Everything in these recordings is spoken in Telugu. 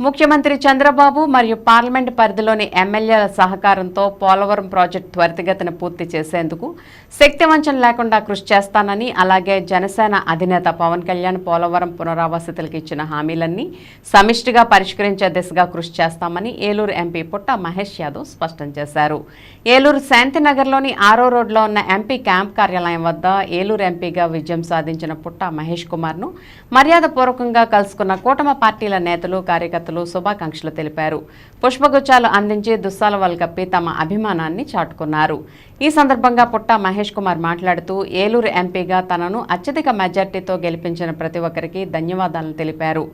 ముఖ్యమంత్రి చంద్రబాబు మరియు పార్లమెంట్ పరిధిలోని ఎమ్మెల్యేల సహకారంతో పోలవరం ప్రాజెక్టు త్వరితగతిన పూర్తి చేసేందుకు శక్తివంచన లేకుండా కృషి చేస్తానని అలాగే జనసేన అధినేత పవన్ కళ్యాణ్ పోలవరం పునరావాసితులకు ఇచ్చిన హామీలన్నీ సమిష్టిగా పరిష్కరించే దిశగా కృషి చేస్తామని ఏలూరు ఎంపీ పుట్ట మహేష్ యాదవ్ స్పష్టం చేశారు. ఏలూరు శాంతినగర్లోని ఆరో రోడ్లో ఉన్న ఎంపీ క్యాంప్ కార్యాలయం వద్ద ఏలూరు ఎంపీగా విజయం సాధించిన పుట్ట మహేష్ కుమార్ను మర్యాదపూర్వకంగా కలుసుకున్న కూటమి పార్టీల నేతలు కార్యకర్తలు శుభాకాంక్షలు తెలిపారు. పుష్పగుచ్చాలు అందించి దుస్సాలవల్ కప్పి తమ అభిమానాన్ని చాటుకున్నారు. ఈ సందర్భంగా పుట్ట మహేష్ కుమార్ మాట్లాడుతూ ఏలూరు ఎంపీగా తనను అత్యధిక మెజార్టీతో గెలిపించిన ప్రతి ఒక్కరికి ధన్యవాదాలను తెలిపారు.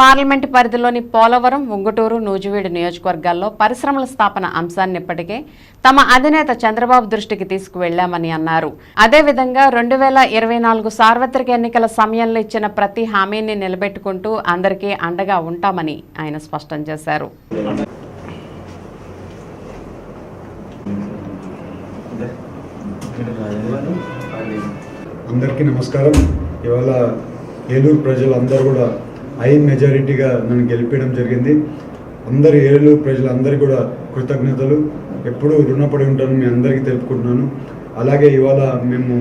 పార్లమెంటు పరిధిలోని పోలవరం ఉంగుటూరు నూజివీడు నియోజకవర్గాల్లో పరిశ్రమల స్థాపన అంశాన్ని ఇప్పటికే తమ అధినేత చంద్రబాబు దృష్టికి తీసుకువెళ్ళామని అన్నారు. అదేవిధంగా రెండు వేల ఇరవై నాలుగు సార్వత్రిక ఎన్నికల సమయంలో ఇచ్చిన ప్రతి హామీని నిలబెట్టుకుంటూ అందరికీ అండగా ఉంటామని ఆయన స్పష్టం చేశారు. అందరికీ నమస్కారం. ఇవాళ ఏలూరు ప్రజలందరూ కూడా హై మెజారిటీగా నన్ను గెలిపించడం జరిగింది. అందరు ఏలూరు ప్రజలందరికీ కూడా కృతజ్ఞతలు. ఎప్పుడూ రుణపడి ఉంటాను మీ అందరికీ తెలుపుకుంటున్నాను. అలాగే ఇవాళ మేము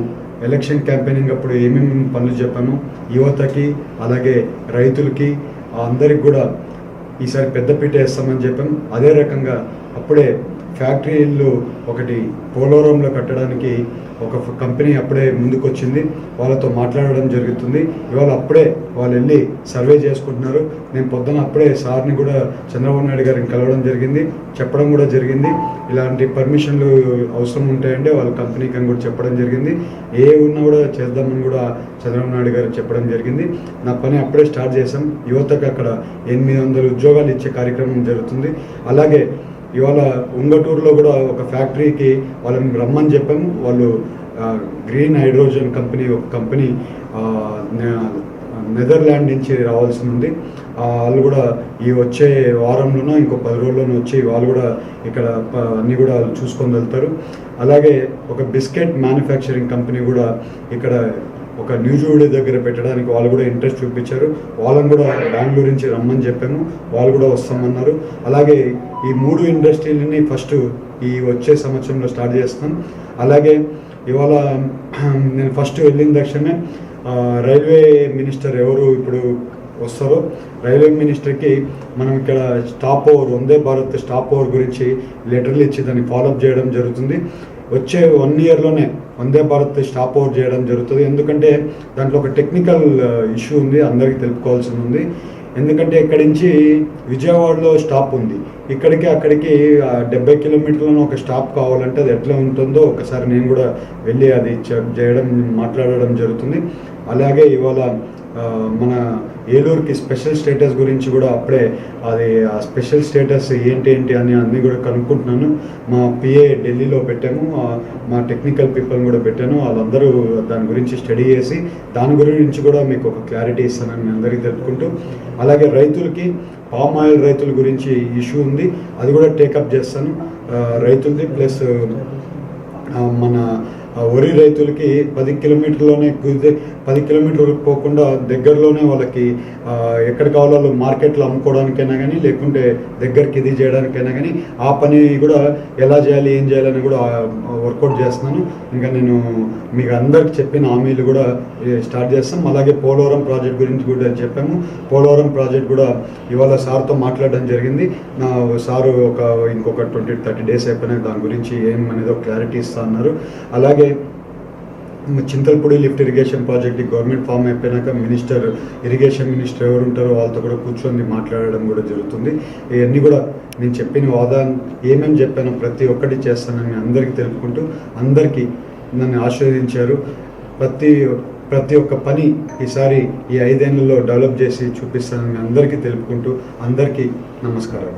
ఎలక్షన్ క్యాంపెయినింగ్ అప్పుడు ఏమేమి పనులు చెప్పాను యువతకి అలాగే రైతులకి అందరికి కూడా ఈసారి పెద్దపీట వేస్తామని చెప్పాం. అదే రకంగా అప్పుడే ఫ్యాక్టరీలు ఒకటి పోలవరంలో కట్టడానికి ఒక కంపెనీ అప్పుడే ముందుకొచ్చింది. వాళ్ళతో మాట్లాడడం జరుగుతుంది. ఇవాళ అప్పుడే వాళ్ళు వెళ్ళి సర్వే చేసుకుంటున్నారు. నేను పొద్దున అప్పుడే సార్ని కూడా చంద్రబాబు నాయుడు గారిని కలవడం జరిగింది. చెప్పడం కూడా జరిగింది. ఇలాంటి పర్మిషన్లు అవసరం ఉంటాయంటే వాళ్ళ కంపెనీకి అని కూడా చెప్పడం జరిగింది. ఏ ఉన్నా కూడా చేద్దామని కూడా చంద్రబాబు నాయుడు గారు చెప్పడం జరిగింది. నా పని అప్పుడే స్టార్ట్ చేసాం యువతకు అక్కడ ఎనిమిది వందల ఉద్యోగాలు ఇచ్చే కార్యక్రమం జరుగుతుంది. అలాగే ఇవాళ ఉంగటూరులో కూడా ఒక ఫ్యాక్టరీకి వాళ్ళని రమ్మని చెప్పాము. వాళ్ళు గ్రీన్ హైడ్రోజన్ కంపెనీ ఒక కంపెనీ నెదర్లాండ్ నుంచి రావాల్సి ఉంది. వాళ్ళు కూడా ఈ వచ్చే వారంలోనో ఇంకో పది రోజుల్లోనో వచ్చి వాళ్ళు కూడా ఇక్కడ అన్నీ కూడా చూసుకొని వెళ్తారు. అలాగే ఒక బిస్కెట్ మ్యానుఫ్యాక్చరింగ్ కంపెనీ కూడా ఇక్కడ ఒక న్యూజివీడి దగ్గర పెట్టడానికి వాళ్ళు కూడా ఇంట్రెస్ట్ చూపించారు. వాళ్ళని కూడా బెంగళూరు నుంచి రమ్మని చెప్పాము. వాళ్ళు కూడా వస్తామన్నారు. అలాగే ఈ మూడు ఇండస్ట్రీలని ఫస్ట్ ఈ వచ్చే సంవత్సరంలో స్టార్ట్ చేస్తాం. అలాగే ఇవాళ నేను ఫస్ట్ వెళ్ళిన తక్షణమే రైల్వే మినిస్టర్ ఎవరు ఇప్పుడు వస్తారో రైల్వే మినిస్టర్కి మనం ఇక్కడ stop over Vande Bharat stop over గురించి లెటర్లు ఇచ్చి దాన్ని ఫాలోఅప్ చేయడం జరుగుతుంది. వచ్చే వన్ ఇయర్లోనే వందే భారత్ స్టాప్ ఓవర్ చేయడం జరుగుతుంది. ఎందుకంటే దాంట్లో ఒక టెక్నికల్ ఇష్యూ uh, ఉంది అందరికీ తెలుపుకోవాల్సి ఉంది. ఎందుకంటే ఇక్కడి నుంచి విజయవాడలో స్టాప్ ఉంది. ఇక్కడికి అక్కడికి డెబ్బై కిలోమీటర్లను ఒక స్టాప్ కావాలంటే అది ఎట్లా ఉంటుందో ఒకసారి నేను కూడా వెళ్ళి అది చెక్ చేయడం మాట్లాడడం జరుగుతుంది. అలాగే ఇవాళ మన ఏలూరుకి స్పెషల్ స్టేటస్ గురించి కూడా అప్పుడే అది ఆ స్పెషల్ స్టేటస్ ఏంటి ఏంటి అని అన్నీ కూడా కనుక్కుంటున్నాను. మా పిఏ ఢిల్లీలో పెట్టాము మా టెక్నికల్ పీపుల్ కూడా పెట్టాను. వాళ్ళందరూ దాని గురించి స్టడీ చేసి దాని గురించి కూడా మీకు ఒక క్లారిటీ ఇస్తానని మీ అందరికీ తెలుపుకుంటూ అలాగే రైతులకి పామ్ ఆయిల్ రైతుల గురించి ఇష్యూ ఉంది అది కూడా టేకప్ చేస్తాను. రైతులది ప్లస్ మన వరి రైతులకి పది కిలోమీటర్లోనే కుదితే పది కిలోమీటర్లు పోకుండా దగ్గరలోనే వాళ్ళకి ఎక్కడ కావాలో మార్కెట్లో అమ్ముకోవడానికైనా కానీ లేకుంటే దగ్గరికి ఇది చేయడానికైనా కానీ ఆ పని కూడా ఎలా చేయాలి ఏం చేయాలని కూడా వర్కౌట్ చేస్తున్నాను. ఇంకా నేను మీకు అందరికి చెప్పిన హామీలు కూడా స్టార్ట్ చేస్తాం. అలాగే పోలవరం ప్రాజెక్ట్ గురించి కూడా చెప్పాము. పోలవరం ప్రాజెక్ట్ కూడా ఇవాళ సార్తో మాట్లాడడం జరిగింది. నా సారు ఒక ఇంకొక ట్వంటీ థర్టీ డేస్ అయిపోయినాక దాని గురించి ఏం అనేది ఒక క్లారిటీ ఇస్తా అన్నారు. అలాగే అలాగే Chintalapudi lift irrigation project government form అయిపోయినాక మినిస్టర్ ఇరిగేషన్ మినిస్టర్ ఎవరు ఉంటారో వాళ్ళతో కూడా కూర్చొని మాట్లాడడం కూడా జరుగుతుంది. ఇవన్నీ కూడా నేను చెప్పిన వాదా ఏమేమి చెప్పానో ప్రతి ఒక్కటి చేస్తానని అందరికీ తెలుపుకుంటూ అందరికీ నన్ను ఆశీర్వదించారు. ప్రతి ప్రతి ఒక్క పని ఈసారి ఈ ఐదేళ్ళలో డెవలప్ చేసి చూపిస్తానని అందరికీ తెలుపుకుంటూ అందరికీ నమస్కారం.